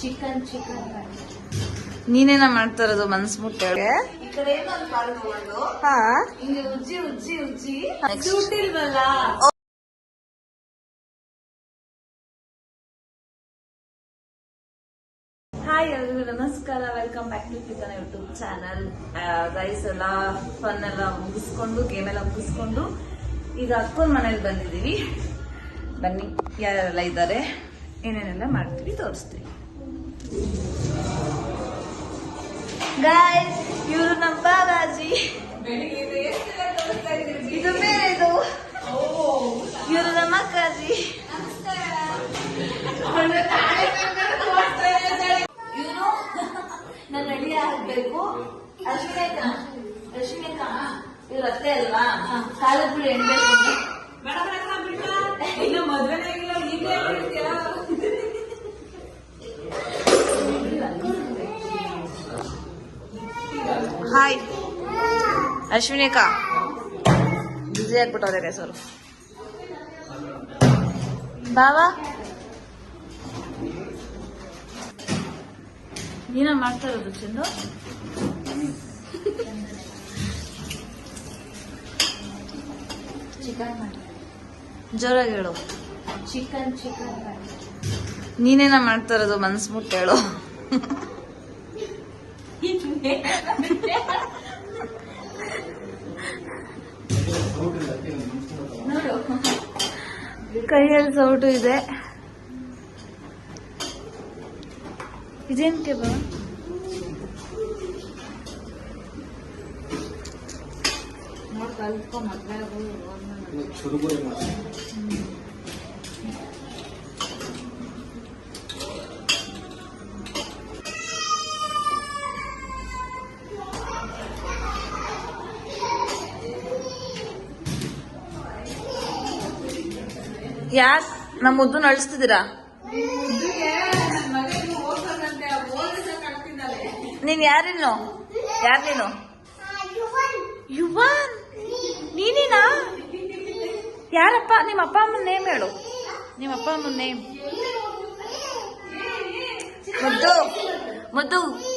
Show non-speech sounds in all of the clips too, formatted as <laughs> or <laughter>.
Chicken chicken ನೀನೇನ ಮಾಡ್ತಾ ಇರೋದು ಮನ್ಸ್ ಮುಟ್ಟೆ ಈ ಕಡೆ ಏನೋ ಒಂದು ಕಾಲು ತಗೊಂಡು? ಹಾ. ಹಿಂಗೆ ಉಜ್ಜಿ ಉಜ್ಜಿ ಉಜ್ಜಿ. ಹಾಯ್ ಎಲ್ರಿಗೂ ನಮಸ್ಕಾರ. Welcome back to kitchen YouTube channel rice ಎಲ್ಲ ಫನ್ ಎಲ್ಲ ಮುಗಿಸ್ಕೊಂಡು ಗೇಮ್ ಎಲ್ಲ ಮುಗಿಸ್ಕೊಂಡು ಈಗ ಅಕ್ಕನ ಮನೇಲಿ ಬಂದಿದ್ದೀವಿ. ಬನ್ನಿ ಯಾರೆಲ್ಲ ಇದ್ದಾರೆ ಏನೇನೆಲ್ಲ ಮಾಡ್ತೀವಿ ತೋರಿಸ್ತೀವಿ ಗಾಯ್ಸ್ ಇವರು ನಮ್ಮ ಬಾಬಾಜಿ ಇದು ಬೇರೆದು. ಇವರು ನಮ್ಮ ಅಕ್ಕಾಜಿ. ಇವರು ನಾನು ರೆಡಿ ಆಗ್ಬೇಕು. ಅಶ್ವಿನೇಕ ಅಶ್ವಿನೇಕ ಇವ್ರ ಅತ್ತೆ ಅಲ್ವಾ? ಕಾಲದ ಬಿಡಿ ಎಣ್ಬೇಕು ಇನ್ನು ಮದ್ವೆನೇ ಆಗಿಲ್ಲ ಹಾಯ್ ಅಶ್ವಿನಿಕಾ. ಬ್ಯುಸಿ ಆಗ್ಬಿಟ್ಟವ್ರೆ ಹೆಸರು ಬಾವಾ. ನೀನ ಮಾಡ್ತಾ ಇರೋದು ಚಂದು ಚಿಕನ್ ಮಾಡಿ. ಜೋರಾಗಿ ಹೇಳು. ಚಿಕನ್ ಚಿಕನ್ ಮಾಡಿ. ನೀನೇನ ಮಾಡ್ತಾ ಇರೋದು ಮನ್ಸು ಮುಟ್ಟು ಕೈಯಲ್ಲಿ ಸೌಟು ಇದೆ. ಇದೇನಕ್ಕೆ ಬಾ ನೋಡ್ ಕಲ್ತ್ಕೊ ಮದ್ವೆ ಯಾಕ್ ನಮ್ಮ ಮುದ್ದು ನಳಿಸ್ತಿದ್ದೀರಾ ನೀನ್ ಯಾರಿನ್ನು? ಯಾರ್ ನೀನು? ಯುವನ್? ನೀನೇನಾ? ಯಾರಪ್ಪ? ನಿಮ್ಮ ಅಪ್ಪ ಅಮ್ಮನ ನೇಮ್ ಹೇಳು. ನಿಮ್ಮ ಅಪ್ಪ ಅಮ್ಮನ ನೇಮ್. ಮುದ್ದು. ಮುದ್ದು.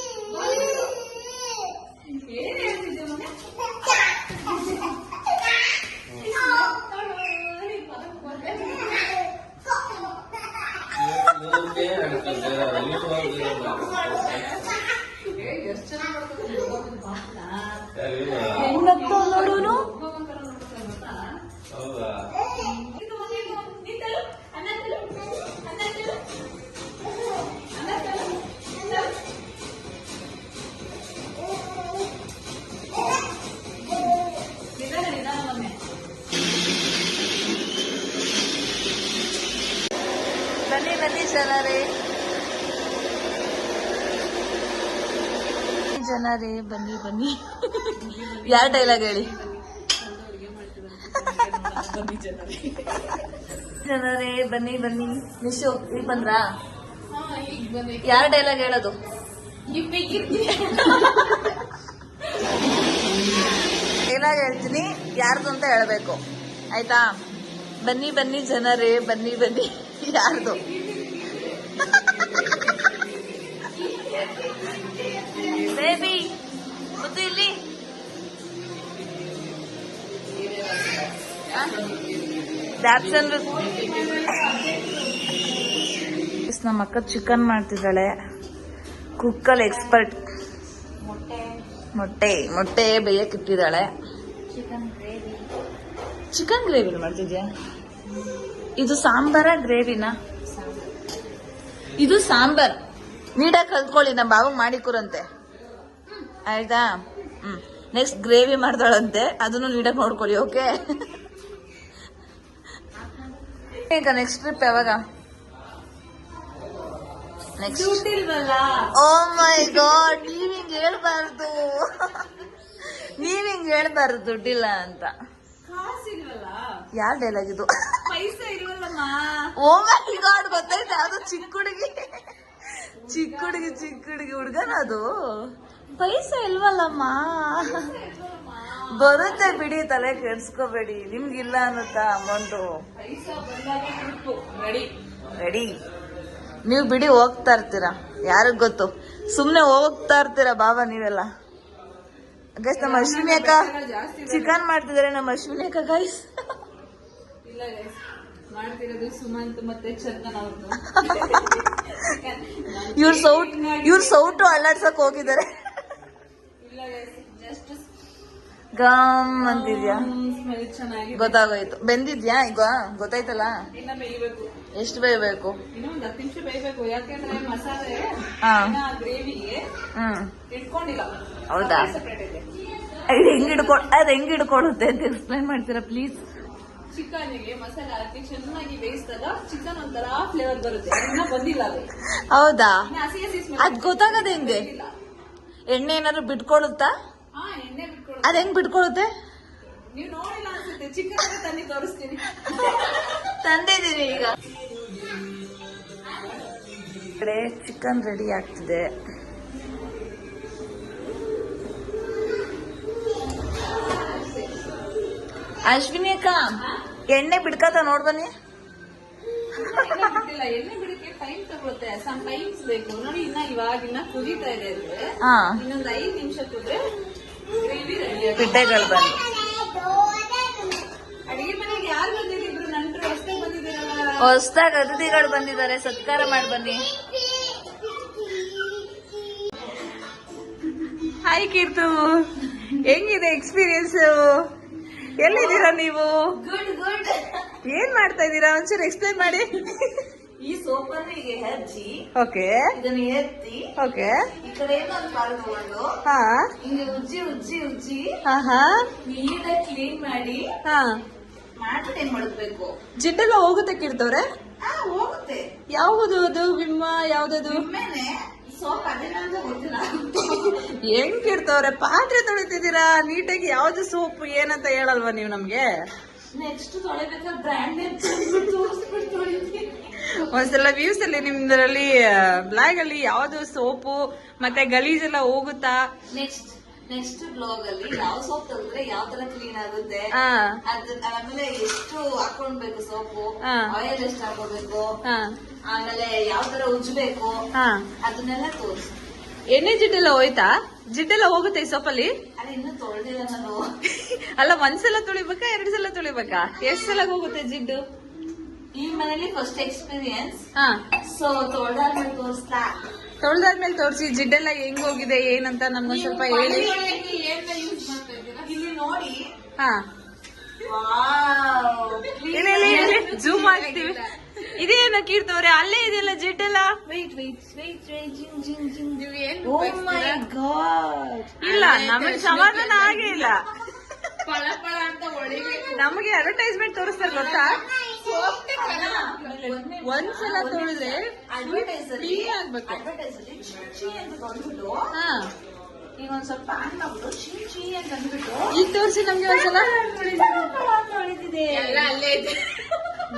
ಜನರೇ ಬನ್ನಿ ಬನ್ನಿ. ಯಾರ ಡೈಲಾಗ್ ಹೇಳಿ? ಜನರೇ ಬನ್ನಿ ಬನ್ನಿ. ನಿಶು ಈಗ ಬಂದ್ರಾ? ಯಾರ ಡೈಲಾಗ್ ಹೇಳೋದು? ಡೈಲಾಗ್ ಹೇಳ್ತೀನಿ, ಯಾರ್ದು ಅಂತ ಹೇಳ್ಬೇಕು. ಆಯ್ತಾ? ಬನ್ನಿ ಬನ್ನಿ ಜನರೇ, ಬನ್ನಿ ಬನ್ನಿ. ಯಾರ್ದು? ಬೇಬಿ ಮುದ್ದು ಇಲ್ಲಿ ನಮ್ಮ ಅಕ್ಕ ಚಿಕನ್ ಮಾಡ್ತಿದ್ದಾಳೆ. ಕುಕ್ಕಲ್ ಎಕ್ಸ್ಪರ್ಟ್ ಮೊಟ್ಟೆ. ಮೊಟ್ಟೆ ಬೇಯಕ್ಕೆ ಇಟ್ಟಿದ್ದಾಳೆ. ಚಿಕನ್ ಗ್ರೇವಿ ಚಿಕನ್ ಗ್ರೇವಿ ಮಾಡ್ತಿದ್ಯಾ? ಇದು ಸಾಂಬಾರ ಗ್ರೇವಿನಾ ಇದು ಸಾಂಬಾರ್. ನೀಟಾಗಿ ಕಲ್ತ್ಕೊಳ್ಳಿ ನಮ್ಮ ಬಾವು ಮಾಡಿಕೊರಂತೆ ಆಯ್ತಾ? ಹ್ಮ್. ನೆಕ್ಸ್ಟ್ ಗ್ರೇವಿ ಮಾಡ್ತಾಳಂತೆ ಅದನ್ನು ನೀಟಾಗಿ ನೋಡ್ಕೊಳ್ಳಿ ಓಕೆ ಈಗ ನೆಕ್ಸ್ಟ್ ಟ್ರಿಪ್ ಯಾವಾಗ? ನೆಕ್ಸ್ಟ್ ಸುಟ್ಟಿಲ್ವಲ್ಲ ಓ ಮೈ ಗಾಡ್ ನೀವ್ ಹಿಂಗ್ ಹೇಳ್ಬಾರ್ದು. ನೀವ್ ಹಿಂಗ್ ಹೇಳ್ಬಾರ್ದು ದುಡ್ಡಿಲ್ಲ ಅಂತ. ಯಾರ ಡೈಲಾಗ್ ಇದು? ಓ ಮೈ ಗಾಡ್ ಗೊತ್ತಾಯ್ತು? ಅದು ಚಿಕ್ಕ ಹುಡುಗಿ. ಚಿಕ್ಕ ಹುಡುಗಿ ಚಿಕ್ಕ ಹುಡುಗಿ ಹುಡುಗನ ಅದು? ಪೈಸಾ ಇಲ್ವಲ್ಲಮ್ಮ? ಬರುತ್ತೆ ಬಿಡಿ ತಲೆ ಕೆಡ್ಸ್ಕೋಬೇಡಿ. ನಿಮ್ಗಿಲ್ಲ ಅನ್ನುತ್ತಾ ಅಮೌಂಟು? ರೆಡಿ. ನೀವು ಬಿಡಿ ಹೋಗ್ತಾ ಇರ್ತೀರಾ? ಯಾರಿಗ್ ಗೊತ್ತು? ಸುಮ್ನೆ ಹೋಗ್ತಾ ಇರ್ತೀರಾ ಬಾಬಾ ನೀವೆಲ್ಲ? ಗೈಸ್ ನಮ್ಮ ಅಶ್ವಿನಿ ಅಕ್ಕ ಚಿಕನ್ ಮಾಡ್ತಿದಾರೆ ನಮ್ಮ ಅಶ್ವಿನಿ ಅಕ್ಕ ಗೈಸ್ <laughs> ಇವ್ರ ಸೌಟ್ ಇವ್ರ ಸೌಟು ಅಲ್ಲಾಡ್ಸಕ್ ಹೋಗಿದ್ದಾರೆ. Just gum ಅಂತಿದ್ಯಾ? ಸ್ಮೆಲ್ ಚೆನ್ನಾಗಿ ಗೊತ್ತಾಗೋಯ್ತು. ಬೆಂದಿದ್ಯಾ ಈಗ? ಗೊತ್ತಾಯ್ತಲ್ಲ? ಇನ್ನ ಬೇಯಬೇಕು. ಎಷ್ಟು ಬೇಯಬೇಕು? ಇನ್ನೂ ಒಂದು ಹತ್ತು ನಿಮಿಷ ಬೇಯಬೇಕು. ಯಾಕೆಂದ್ರೆ ಮಸಾಲೆ ಹಾ. ಗ್ರೇವಿಗೆ ಹ್ಮ್. ಇಟ್ಕೊಂಡಿಲ್ಲ. ಹೌದಾ? ಇದೆ. ಹೆಂಗ್ ಹಿಡ್ಕೊಳ್ ಅದ್ ಹೆಂಗ್ ಹಿಡ್ಕೊಳುತ್ತೆ ಅಂತ ಎಕ್ಸ್ಪ್ಲೈನ್ ಮಾಡ್ತೀರಾ ಪ್ಲೀಸ್ ಚಿಕನ್ಗೆ ಮಸಾಲೆ ಹಾಕಿ ಚೆನ್ನಾಗಿ ಬೇಯಿಸಿದಾಗ ಚಿಕನ್ ಒಂಥರ ಫ್ಲೇವರ್ ಬರುತ್ತೆ. ಇನ್ನ ಬಂದಿಲ್ಲ ಅದು. ಹೌದಾ? ಅದ್ ಗೊತ್ತಾಗದ ಹೆಂಗೆ? ಎಣ್ಣೆ ಏನಾದ್ರು ಬಿಟ್ಕೊಳುತ್ತಾ? ಅದ್ ಹೆಂಗ್ ಬಿಟ್ಕೊಳುತ್ತೆ? ನೀವು ನೋಡಿಲ್ಲ ಅನ್ಸುತ್ತೆ. ಚಿಕನ್ ತಂದು ತೋರಿಸ್ತೀನಿ. ತಂದಿದೀನಿ ಈಗ. ಕಡೆ ಚಿಕನ್ ರೆಡಿ ಆಗ್ತಿದೆ. ಅಶ್ವಿನಿ ಅಕ್ಕ ಎಣ್ಣೆ ಬಿಡ್ಕತ ನೋಡ್ಬನ್ನಿ ಸಮ್ ಟೈಮ್ಸ್ ಬೇಕು ನೋಡಿ ಇನ್ನ ಇವಾಗಿನ್ನ ಕುದೀತಾ ಇದೆ ಅಂದ್ರೆ ಹಾ. ಇನ್ನೊಂದ್ ಐದ್ ನಿಮಿಷ ಕುದ್ರೆ ಗ್ರೇವಿ ರೆಡಿ ಪಿಡ್ಡೆಗಳು ಬಂದು. ಅಡಿಗೆ ಮನೆಗೆ ಯಾರು ಬಂದಿದ್ರು? ನಂಟ್ರು ಅಷ್ಟೇ ಬಂದಿದ್ದೀರಲ್ಲ. ಹೊಸ್ದಾಗ್ ಅತಿಥಿಗಳು ಬಂದಿದ್ದಾರೆ. ಸತ್ಕಾರ ಮಾಡಿ ಬನ್ನಿ. ಹಾಯ್ ಕೀರ್ತು. ಹೆಂಗಿದೆ ಎಕ್ಸ್ಪೀರಿಯನ್ಸ್ ಎಲ್ಲಿದ್ದೀರಾ ನೀವು? ಏನ್ ಮಾಡ್ತಾ ಇದ್ದೀರಾ? ಒಂಚೂರು ಎಕ್ಸ್ಪ್ಲೈನ್ ಮಾಡಿ. ಸೋಪನ್ನು ಹೀಗೆ ಹಚ್ಚಿ ಓಕೆ. ಇದನ್ನ ಎತ್ತಿ ಓಕೆ. ಈ ಕಡೆ ಒಂದು ಕಾಲು ತಗೊಂಡು ಹಾ. ಹಿಂಗೆ ಉಜ್ಜಿ ಉಜ್ಜಿ ಉಜ್ಜಿ ಹಾ ಹಾ. ನೀಟಾಗಿ ಕ್ಲೀನ್ ಮಾಡಿ ಹಾ. ಮಾಡ್ಬಿಟ್ಟು ಏನ್ ಮಾಡಬೇಕು? ಜಿಡ್ಡೆಲ್ಲ ಹೋಗುತ್ತೆ ಕಿಡ್ತವ್ರೆ? ಹಾ ಹೋಗುತ್ತೆ. ಯಾವುದು ಅದು? ವಿಮ್ಮ ಯಾವ್ದದು? ಒಮ್ಮೆನೆ ಸೋಪ್ ಅದೇನಂತ ಗೊತ್ತಿಲ್ಲ. ಹೆಂಗ್ ಕಿಡ್ತವ್ರೆ? ಪಾತ್ರೆ ತೊಳಿತಿದ್ದೀರಾ? ನೀಟಾಗಿ ಯಾವ್ದು ಸೋಪ್ ಏನಂತ ಹೇಳಲ್ವಾ ನೀವು ನಮ್ಗೆ? ನೆಕ್ಸ್ಟ್ ತೊಳಿಬೇಕಾದ್ರೆ ಬ್ರ್ಯಾಂಡ್ ಒಂದ್ಸಲ ವ್ಯೂಸ್ ಅಲ್ಲಿ ನಿಮ್ದ್ರಲ್ಲಿ ಬ್ಲಾಗ್ ಅಲ್ಲಿ ಯಾವ್ದು ಸೋಪು ಮತ್ತೆ ಗಲೀಜ್ ಎಲ್ಲ ಹೋಗುತ್ತಾ? ನೆಕ್ಸ್ಟ್ ನೆಕ್ಸ್ಟ್ ಬ್ಲಾಗ್ ಅಲ್ಲಿ ಯಾವ ಸೋಪ್ ತಗೊಂಡ್ರೆ ಯಾವ ತರ ಕ್ಲೀನ್ ಆಗುತ್ತೆ? ಆಮೇಲೆ ಎಷ್ಟು ಹಾಕೊಂಡ್ಬೇಕು ಸೋಪು. ಆಯಿಲ್ ಎಷ್ಟು ಹಾಕೋಬೇಕು ಆಮೇಲೆ ಯಾವ ತರ ಉಜ್ಬೇಕು ಅದನ್ನೆಲ್ಲ ತೋರಿಸು. ಎಣ್ಣೆ ಜಿಡ್ಡೆಲ್ಲ ಹೋಯ್ತಾ? ಜಿಡ್ಡೆಲ್ಲ ಹೋಗುತ್ತೆ ಈ ಸೊಪ್ಪಲ್ಲಿ? ಅಲ್ಲಿ <laughs> ಒಂದ್ಸಲ ತುಳಿಬೇಕಾ ಎರಡ್ ಸಲ ತುಳಿಬೇಕಾ? ಎಷ್ಟ್ ಸಲ ಹೋಗುತ್ತೆ ಜಿಡ್ಡು? ಈ ಮನೇಲಿ ಫಸ್ಟ್ ಎಕ್ಸ್ಪೀರಿಯನ್ಸ್ ಹಾ. ಸೊ ತೊಳೆದಾದ್ಮೇಲೆ ತೋರಿಸ್ತಾ. ತೊಳ್ದಾದ್ಮೇಲೆ ತೋರಿಸಿ ಜಿಡ್ಡೆಲ್ಲ ಹೆಂಗ್ ಹೋಗಿದೆ ಏನಂತ ನಮ್ಗ ಸ್ವಲ್ಪ ಹೇಳಿ. ಇಲ್ಲಿ ನೋಡಿ. ಹಾ. ಜೂಮ್ ಆಗ್ತೀವಿ. ಇದೇನು ಕೀರ್ತವ್ರೆ? ಅಲ್ಲೇ ಇದೆಯಲ್ಲ ಜಿಡ್ಡೆಲ್ಲ ವೇಟ್ ವೇಟ್ ವೇಟ್ ವೇಟ್ ಜಿಂಗ್ ಜಿಂಗ್ ಜಿಂಗ್. ಓ ಮೈ ಗಾಡ್ ಇಲ್ಲ ನಮಗೆ ಸಮಾಧಾನ ಆಗೇ ಇಲ್ಲ. ಪಳ ಪಳ ಅಂತ ಹೊಡಿಬೇಕು. ನಮಗೆ ಅಡ್ವರ್ಟೈಸ್ಮೆಂಟ್ ತೋರಿಸ್ತಾರೆ ಗೊತ್ತಾ? ಒಂದ್ಸಲ ತೊಳೆದ್ರೆ ಆಗ್ಬೇಕು. ಹಾ. ಈಗ ಒಂದ್ ಸ್ವಲ್ಪ ಆನ್ ಮಾಡ್ಬಿಟ್ಟು ಚಿ ಚಿ ಅಂತ ಅಂದ್ಬಿಟ್ಟು ಈಗ ತೋರಿಸಿ ನಮ್ಗೆ ಒಂದ್ಸಲ. ಅಲ್ಲೇ ಇದೆ.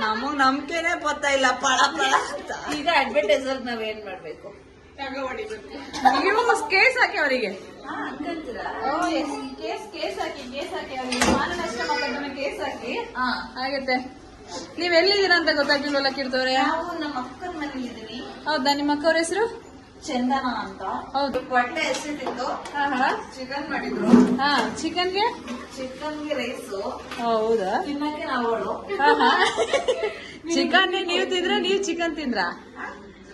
ನಮಗ್ ನಂಬಿಕೆನೆ ಬರ್ತಾ ಇಲ್ಲ ಪಳ ಪಳ ಅಂತ. ಈಗ ಅಡ್ವರ್ಟೈಸ್ ಅಲ್ಲಿ ನಾವೇನ್ ಮಾಡ್ಬೇಕು? ಕೇಸ್ ಹಾಕಿ ಅವರಿಗೆ. ಕೇಸ್ ಕೇಸ್ ಹಾಕಿ ಕೇಸ್ ಹಾಕಿ ಅವ್ರಿಗೆ. ಮಾನನಷ್ಟ ಮಕ್ಕಳನ್ನ ಕೇಸ್ ಹಾಕಿ. ಹಾ ಆಗತ್ತೆ. ನೀವ್ ಎಲ್ಲಿದ್ದೀರಾ ಅಂತ ಗೊತ್ತಾಗ್ಲಿಲ್ವಲ್ಲ ಕಿರ್ತವ್ರೆ? ನಾವು ನಮ್ಮ ಅಕ್ಕನ ಮನೇಲಿ ಇದ್ದೀನಿ ಹೌದಾ ನಿಮ್ಮ ಅಕ್ಕವ್ರ ಹೆಸರು? ಚಂದನ ಅಂತ. ಹೌದು. ಹೊಟ್ಟೆ ಚಿಕನ್ ಮಾಡಿದ್ರು. ಹಾ ಚಿಕನ್ಗೆ? ಚಿಕನ್ಗೆ ರೈಸು. ಹೌದಾ? ತಿನ್ನಕ್ಕೆ ನಾವಳು. ಚಿಕನ್ ನೀವು ತಿಂದ್ರ ನೀವ್ ಚಿಕನ್ ತಿಂದ್ರ?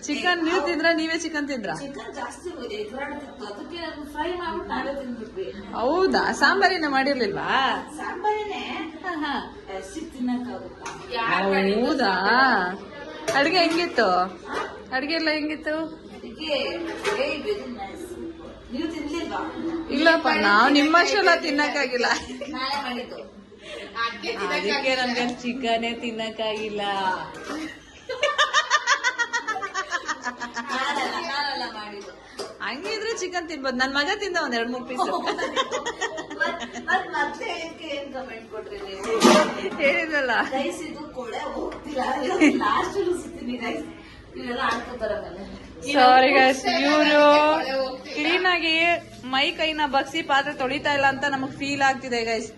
ಚಿಕನ್ ನೀವ್ ತಿಂದ್ರ ನೀವೇ ಚಿಕನ್ ತಿಂದ್ರ? ಚಿಕನ್ ಜಾಸ್ತಿ ಎದುರಾಡ್ತಿತ್ತು ಅದಕ್ಕೆ ನಾನು ಫ್ರೈ ಮಾಡ್ಬಿಟ್ಟು ನಾವೇ ತಿಂದ್ಬಿಟ್ವಿ. ಹೌದಾ? ಸಾಂಬಾರಿನ ಮಾಡಿರ್ಲಿಲ್ವಾ? ಸಾಂಬಾರಿನೇ ಹಾ ಹಾ. ಹಸಿ ತಿನ್ನಕ್ಕಾಗುತ್ತಾ? ಹೌದಾ? ಅಡ್ಗೆ ಹೆಂಗಿತ್ತು? ಅಡ್ಗೆ ಎಲ್ಲ ಹೆಂಗಿತ್ತು? ನೀವು ತಿನ್ಲಿಲ್ವಾ? ಇಲ್ಲಪ್ಪ ನಾವು ನಿಮ್ಮಷ್ಟೆಲ್ಲ ತಿನ್ನಕ್ಕಾಗಿಲ್ಲ. ನಾಳೆ ಮಾಡಿದ್ದು. ಅದಕ್ಕೆ ನಮ್ಗೆ ಚಿಕನೇ ತಿನ್ನಕ್ಕಾಗಿಲ್ಲ. ಹಂಗಿದ್ರೆ ಚಿಕನ್ ತಿನ್ಬೋದು. ನನ್ ಮಗ ತಿಂದ ಒಂದ್ ಎರಡ್ ಮೂರ್ ಪೀಸ್ ಹೇಳಿದಲ್ಲ ಇದು ಹೋಗ್ತಿಲ್ಲ. ಲಾಸ್ಟ್ ಸುತ್ತೀನಿ ಇವೆಲ್ಲ ಆಡ್ಕೋತಾರ ಸಾರಿ ಗೈಸ್ ಇವರು ಕ್ಲೀನ್ ಆಗಿ ಮೈ ಕೈನ ಬಗ್ಸಿ ಪಾತ್ರೆ ತೊಳಿತಾ ಇಲ್ಲ ಅಂತ ನಮಗ್ ಫೀಲ್ ಆಗ್ತಿದೆ ಗೈಸ್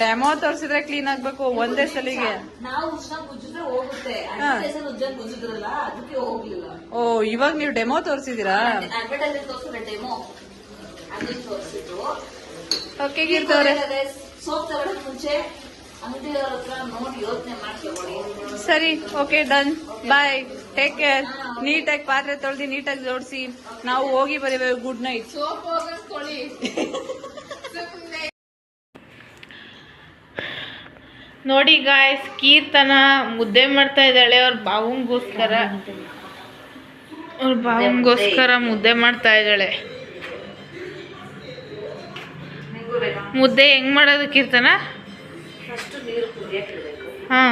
ಡೆಮೋ ತೋರಿಸಿದ್ರೆ ಕ್ಲೀನ್ ಆಗ್ಬೇಕು ಒಂದೇ ಸಲಿಗೆ. ಓ ಇವಾಗ ನೀವು ಡೆಮೋ ತೋರಿಸಿದ್ರು? ಓಕೆ ಗೀರ್ತವ್ರೆ ಸೋಪ್ ತಗೊಳಕ್ ಮುಂಚೆ ಸರಿ okay done bye take care ನೀಟಾಗಿ ಪಾತ್ರೆ ತೊಳೆದು ನೀಟಾಗಿ ಜೋಡಿಸಿ. ನಾವು ಹೋಗಿ ಬರೀಬೇಕು. ಗುಡ್ ನೈಟ್ ನೋಡಿ ಗಾಯ್ಸ್ ಕೀರ್ತನ ಮುದ್ದೆ ಮಾಡ್ತಾ ಇದ್ದಾಳೆ. ಅವ್ರ ಬಾವಂಗೋಸ್ಕರ ಅವ್ರ ಬಾವಂಗೋಸ್ಕರ ಮುದ್ದೆ ಮಾಡ್ತಾ ಇದ್ದಾಳೆ. ಮುದ್ದೆ ಹೆಂಗ್ ಮಾಡೋದು ಕೀರ್ತನ? ಫಸ್ಟ್ ನೀರು ಕುದಿಯಕ್ಕೆ ಇಡಬೇಕು. ಹಾ.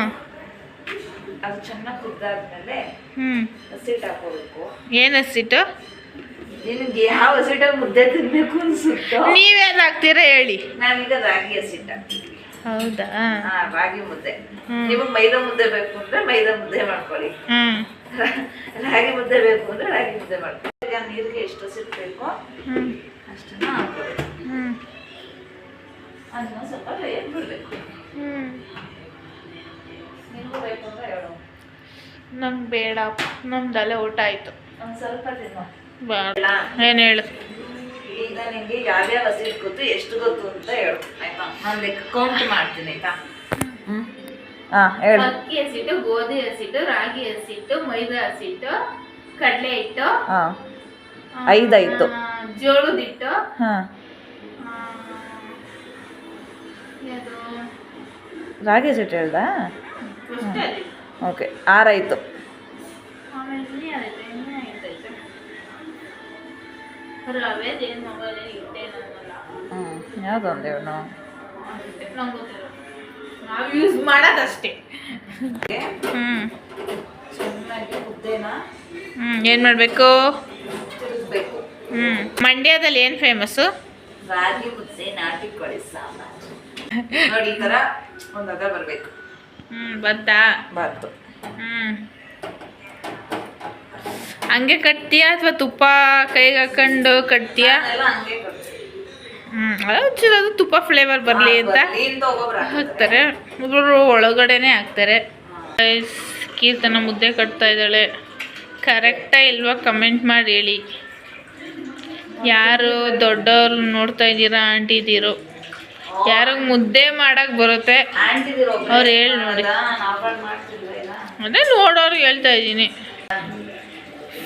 ಅದು ಚೆನ್ನಾಗಿ ಕುದ್ದಾದ್ಮೇಲೆ ಹ್ಮ್. ಹಸಿಟ್ಟು ಹಾಕೋಬೇಕು ಏನ್ ಹಸಿಟ್ಟು ನಿಮ್ಗೆ ಯಾವ ಹಸಿಟ ಮುದ್ದೆ ತಿನ್ಬೇಕು ಅನ್ಸುತ್ತೋ? ನೀವೇನ್ ಹಾಕ್ತೀರಾ ಹೇಳಿ. ನಾವೀಗ ರಾಗಿ ಹಸಿಟ್ಟು ಹಾಕ್ತೀವಿ. ಹೌದಾ? ಹಾ ರಾಗಿ ಮುದ್ದೆ. ನೀವು ಮೈದಾ ಮುದ್ದೆ ಬೇಕು ಅಂದ್ರೆ ಮೈದಾ ಮುದ್ದೆ ಮಾಡ್ಕೊಳ್ಳಿ. ರಾಗಿ ಮುದ್ದೆ ಬೇಕು ಅಂದ್ರೆ ರಾಗಿ ಮುದ್ದೆ ಮಾಡ್ಕೊಳ್ಳಿ. ಈಗ ನೀರಿಗೆ ಎಷ್ಟು ಹಸಿಟ್ಟು ಬೇಕೋ ಅಷ್ಟನ್ನ ಹ್ಮ್. ಅದನ್ನ ಸ್ವಲ್ಪ ಬೇಯಕ್ಕೆ ಬಿಡ್ಬೇಕು. ನಂಗೆ ಬೇಡ. ನಮ್ದಲ್ಲೇ ಊಟ ಆಯ್ತು. ಏನ್ ಹೇಳು? ಈಗ ನಿಮಗೆ ಯಾವ್ಯಾವ ಹಸಿಟ್ಟು ಗೊತ್ತು ಎಷ್ಟು ಗೊತ್ತು ಅಂತ ಹೇಳು ಆಯ್ತಾ? ನಾನು ಲೆಕ್ಕ ಕೌಂಟ್ ಮಾಡ್ತೀನಿ ಆಯ್ತಾ? ಹಾಂ ಹೇಳು. ಅಕ್ಕಿ ಹಸಿಟ್ಟು ಗೋಧಿ ಹಸಿಟ್ಟು ರಾಗಿ ಹಸಿಟ್ಟು ಮೈದಾ ಹಸಿಟ್ಟು ಕಡಲೆ ಹಿಟ್ಟು ಹಾಂ. ಐದಾಯ್ತು. ಜೋಳದ ಹಿಟ್ಟು ಹಾ? ರಾಗಿ ಹಸಿಟ್ಟು ಹೇಳ್ದಾ? ಓಕೆ ಆರಾಯಿತು. ಹ್ಮ್ ಯಾವ್ದೊಂದು ನಾವು ಯೂಸ್ ಮಾಡೋದಷ್ಟೇ. ಮುದ್ದೆನ ಹ್ಮ್ ಏನು ಮಾಡ್ಬೇಕು? ಹ್ಮ್ ಮಂಡ್ಯದಲ್ಲಿ ಏನ್ ಫೇಮಸ್ಸು ರಾಗಿ ಮುದ್ದೆ ನಾಟಿ ಕೋಳಿ ಸಾಂಬಾರು. ನೋಡಿ ಈ ತರ ಒಂದ್ ಅದ ಬರ್ಬೇಕು. ಹ್ಮ್ ಬಂತಾ? ಬಂತು. ಹ್ಮ್. ಹಂಗೆ ಕಟ್ತೀಯಾ ಅಥವಾ ತುಪ್ಪ ಕೈಗೆ ಹಾಕೊಂಡು ಕಟ್ತೀಯಾ? ಹ್ಞೂ ಹ್ಮ್ ಅದು ತುಪ್ಪ ಫ್ಲೇವರ್ ಬರಲಿ ಅಂತ. ಹಾಕ್ತಾರೆ. ಒಬ್ಬರು ಒಳಗಡೆನೆ ಹಾಕ್ತಾರೆ. ಕೀರ್ತನ ಮುದ್ದೆ ಕಟ್ತಾ ಇದ್ದಾಳೆ. ಕರೆಕ್ಟಾ ಇಲ್ವಾ? ಕಮೆಂಟ್ ಮಾಡಿ ಹೇಳಿ. ಯಾರು ದೊಡ್ಡವ್ರು ನೋಡ್ತಾ ಇದ್ದೀರಾ ಆಂಟಿ ಇದ್ದೀರೋ? ಯಾರಿಗೆ ಮುದ್ದೆ ಮಾಡಕ್ ಬರುತ್ತೆ. ಅವ್ರು ಹೇಳಿ ನೋಡಿ. ಅದೇ ನೋಡೋರು ಹೇಳ್ತಾ ಇದ್ದೀನಿ.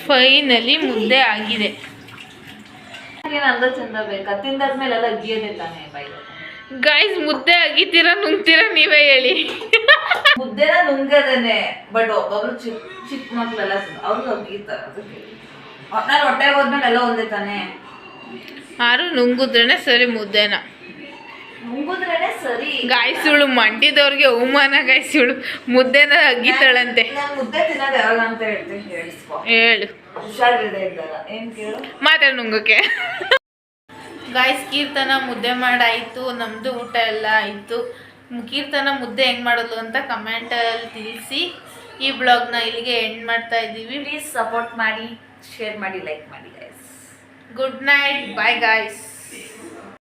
ಫೈನಲಿ ಮುದ್ದೆ ಆಗಿದೆ. ಗಾಯ್ಸ್ ಮುದ್ದೆ ಆಗಿದ್ದೀರ ನುಂಗ್ತೀರಾ ನೀವೇ ಹೇಳಿ. ಮುದ್ದೆನ ನುಂಗದೇನೆ ಬಟ್ ಒಬ್ಬೊಬ್ರು ಚಿಕ್ಕ ಚಿಕ್ಕ ಮಕ್ಕಳೆಲ್ಲ ಅವ್ರು ಅದಕ್ಕೆ. ನಾನು ಹೊಟ್ಟೆಗೆ ಹೋದ್ಮೇಲೆ ಎಲ್ಲ ಒಂದೇ ತಾನೆ. ಆರು ನುಂಗುದ್ರೇನೆ ಸರಿ ಮುದ್ದೆನ. ಸರಿ. ಮಂಡ್ಯದವ್ರಿಗೆ ಅವಮಾನ ಗಾಯ್ಸ್ ಇವಳು ಮುದ್ದೆನ ಅಗ್ಗಿತಾಳಂತೆ. ನಾನು ಮುದ್ದೆ ತಿನ್ನೋದು ಯಾವಾಗ ಅಂತ ಹೇಳ್ತೀನಿ ಹೇಳು ಮಾತಾಡ ನುಂಗಕ್ಕೆ. ಗಾಯ್ಸ್ ಕೀರ್ತನ ಮುದ್ದೆ ಮಾಡಾಯ್ತು ನಮ್ದು ಊಟ ಎಲ್ಲ ಆಯ್ತು. ಕೀರ್ತನ ಮುದ್ದೆ ಹೆಂಗ್ ಮಾಡೋದು ಅಂತ ಕಮೆಂಟಲ್ಲಿ ತಿಳಿಸಿ. ಈ ಬ್ಲಾಗ್ನ ಇಲ್ಲಿಗೆ ಎಂಡ್ ಮಾಡ್ತಾ ಇದ್ದೀವಿ. ಪ್ಲೀಸ್ ಸಪೋರ್ಟ್ ಮಾಡಿ ಶೇರ್ ಮಾಡಿ ಲೈಕ್ ಮಾಡಿ guys good night bye guys